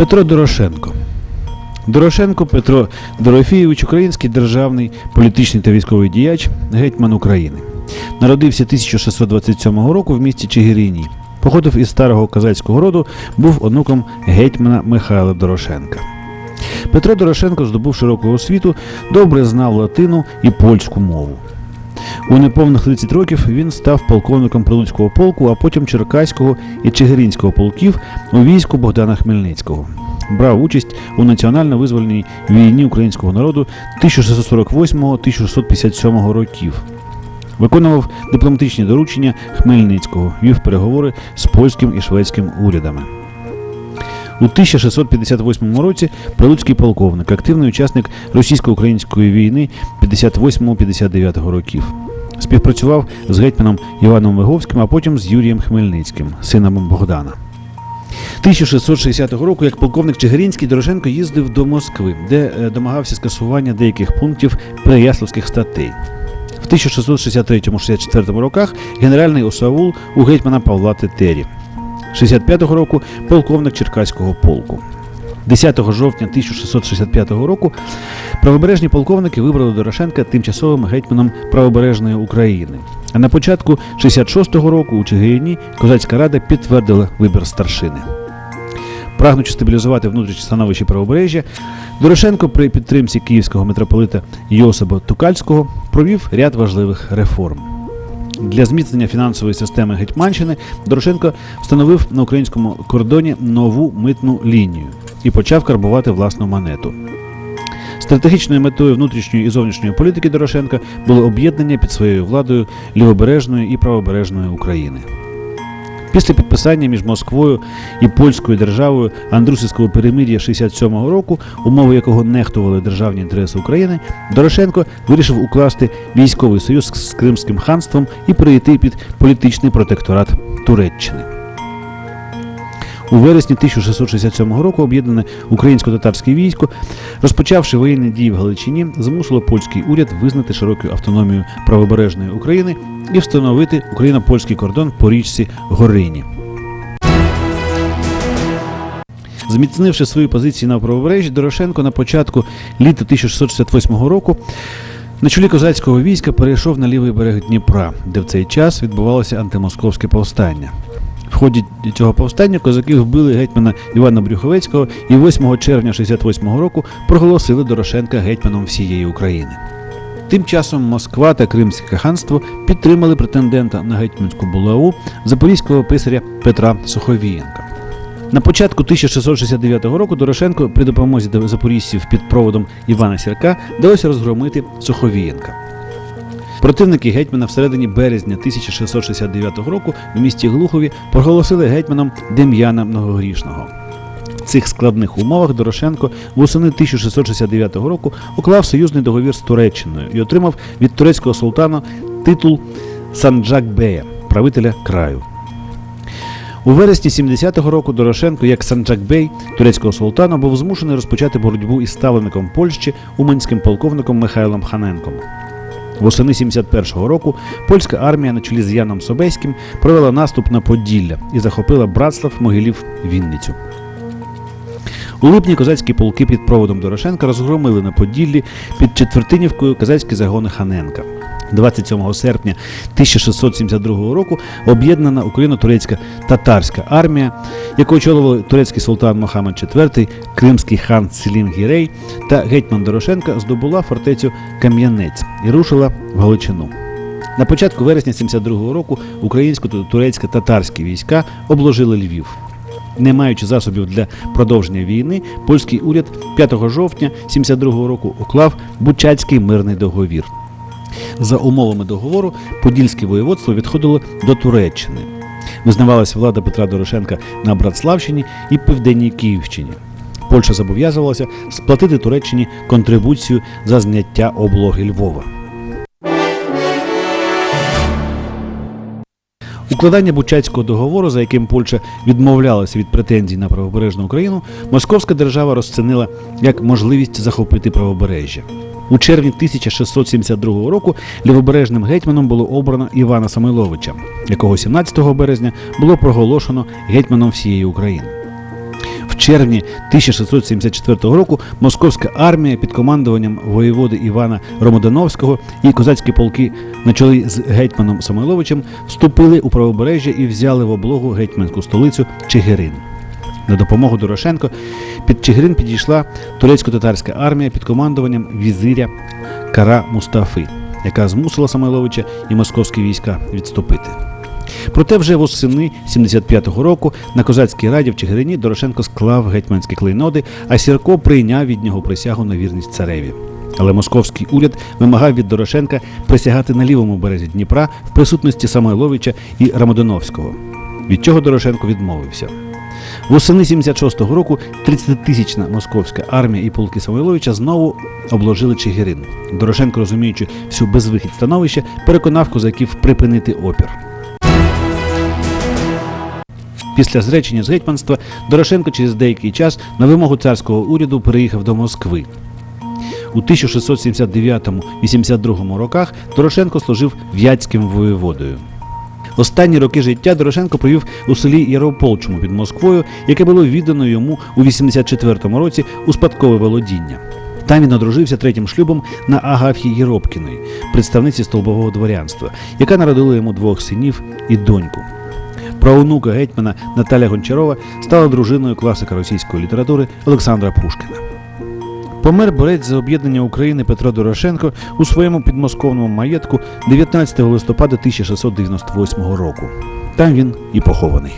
Петро Дорошенко. Дорошенко Петро Дорофійович, український державний політичний та військовий діяч, гетьман України. Народився 1627 року в місті Чигирині. Походив із старого козацького роду, був онуком гетьмана Михайла Дорошенка. Петро Дорошенко здобув широку освіту, добре знав латину і польську мову. У неповних 30 років він став полковником Прилуцького полку, а потім Черкаського і Чигиринського полків у війську Богдана Хмельницького. Брав участь у національно-визвольній війні українського народу 1648-1657 років. Виконував дипломатичні доручення Хмельницького, вів переговори з польським і шведським урядами. У 1658 році прилуцький полковник, активний учасник російсько-української війни 58-59 років. Співпрацював з гетьманом Іваном Виговським, а потім з Юрієм Хмельницьким, сином Богдана. 1660 року, як полковник Чигиринський, Дорошенко їздив до Москви, де е, домагався скасування деяких пунктів Переяславських статей. В 1663-64 роках генеральний осавул у гетьмана Павла Тетері. 65-го року полковник Черкаського полку. 10 жовтня 1665 року правобережні полковники вибрали Дорошенка тимчасовим гетьманом правобережної України. А на початку 66-го року у Чигирині Козацька рада підтвердила вибір старшини. Прагнучи стабілізувати внутрішнє становище правобережжя, Дорошенко при підтримці київського митрополита Йосипа Тукальського провів ряд важливих реформ. Для зміцнення фінансової системи Гетьманщини Дорошенко встановив на українському кордоні нову митну лінію і почав карбувати власну монету. Стратегічною метою внутрішньої і зовнішньої політики Дорошенка було об'єднання під своєю владою лівобережної і правобережної України. Після підписання між Москвою і польською державою Андрусівського перемир'я 67-го року, умови якого нехтували державні інтереси України, Дорошенко вирішив укласти військовий союз з Кримським ханством і перейти під політичний протекторат Туреччини. У вересні 1667 року об'єднане українсько-татарське військо, розпочавши воєнні дії в Галичині, змусило польський уряд визнати широку автономію правобережної України і встановити україно-польський кордон по річці Горині. Зміцнивши свої позиції на правобережжі, Дорошенко на початку літа 1668 року на чолі козацького війська перейшов на лівий берег Дніпра, де в цей час відбувалося антимосковське повстання. Ході цього повстання козаки вбили гетьмана Івана Брюховецького і 8 червня 68 року проголосили Дорошенка гетьманом всієї України. Тим часом Москва та Кримське ханство підтримали претендента на гетьманську булаву запорізького писаря Петра Суховієнка. На початку 1669 року Дорошенко при допомозі запорізців під проводом Івана Сірка вдалося розгромити Суховієнка. Противники гетьмана всередині березня 1669 року в місті Глухові проголосили гетьманом Дем'яна Многогрішного. В цих складних умовах Дорошенко восени 1669 року уклав союзний договір з Туреччиною і отримав від турецького султана титул Санджак-Бея, правителя краю. У вересні 70-го року Дорошенко, як Санджак-Бей турецького султана, був змушений розпочати боротьбу із ставленником Польщі уманським полковником Михайлом Ханенком. Восени 71-го року польська армія на чолі з Яном Собеським провела наступ на Поділля і захопила Братслав, Могилів, Вінницю. У липні козацькі полки під проводом Дорошенка розгромили на Поділлі під Четвертинівкою козацькі загони Ханенка. 27 серпня 1672 року об'єднана україно-турецька татарська армія, яку очолювали турецький султан Мохаммед IV, кримський хан Селім Гірей та гетьман Дорошенка здобула фортецю Кам'янець і рушила в Галичину. На початку вересня 72 року українсько-турецько-татарські війська обложили Львів. Не маючи засобів для продовження війни, польський уряд 5 жовтня 72 року уклав Бучацький мирний договір. За умовами договору Подільське воєводство відходило до Туреччини. Визнавалася влада Петра Дорошенка на Братславщині і Південній Київщині. Польща зобов'язувалася сплатити Туреччині контрибуцію за зняття облоги Львова. Укладання Бучацького договору, за яким Польща відмовлялася від претензій на правобережну Україну, Московська держава розцінила як можливість захопити правобережжя. У червні 1672 року лівобережним гетьманом було обрано Івана Самойловича, якого 17 березня було проголошено гетьманом всієї України. В червні 1674 року московська армія під командуванням воєводи Івана Ромодановського і козацькі полки на чолі з гетьманом Самойловичем вступили у правобережжя і взяли в облогу гетьманську столицю Чигирин. На допомогу Дорошенко під Чигирин підійшла турецько-татарська армія під командуванням візиря Кара Мустафи, яка змусила Самойловича і московські війська відступити. Проте вже восени 75-го року на козацькій раді в Чигирині Дорошенко склав гетьманські клейноди, а Сірко прийняв від нього присягу на вірність цареві. Але московський уряд вимагав від Дорошенка присягати на лівому березі Дніпра в присутності Самойловича і Рамадановського, від чого Дорошенко відмовився. Восени 76-го року 30-тисячна московська армія і полки Самойловича знову обложили Чигирин. Дорошенко, розуміючи всю безвихідь становища, переконав козаків припинити опір. Після зречення з гетьманства Дорошенко через деякий час на вимогу царського уряду переїхав до Москви. У 1679-82 роках Дорошенко служив в'ятським воєводою. Останні роки життя Дорошенко провів у селі Ярополчому під Москвою, яке було віддано йому у 84-му році у спадкове володіння. Там він одружився третім шлюбом на Агаф'ї Єропкіної, представниці столбового дворянства, яка народила йому двох синів і доньку. Правонука гетьмана Наталя Гончарова стала дружиною класика російської літератури Олександра Пушкіна. Помер борець за об'єднання України Петро Дорошенко у своєму підмосковному маєтку 19 листопада 1698 року. Там він і похований.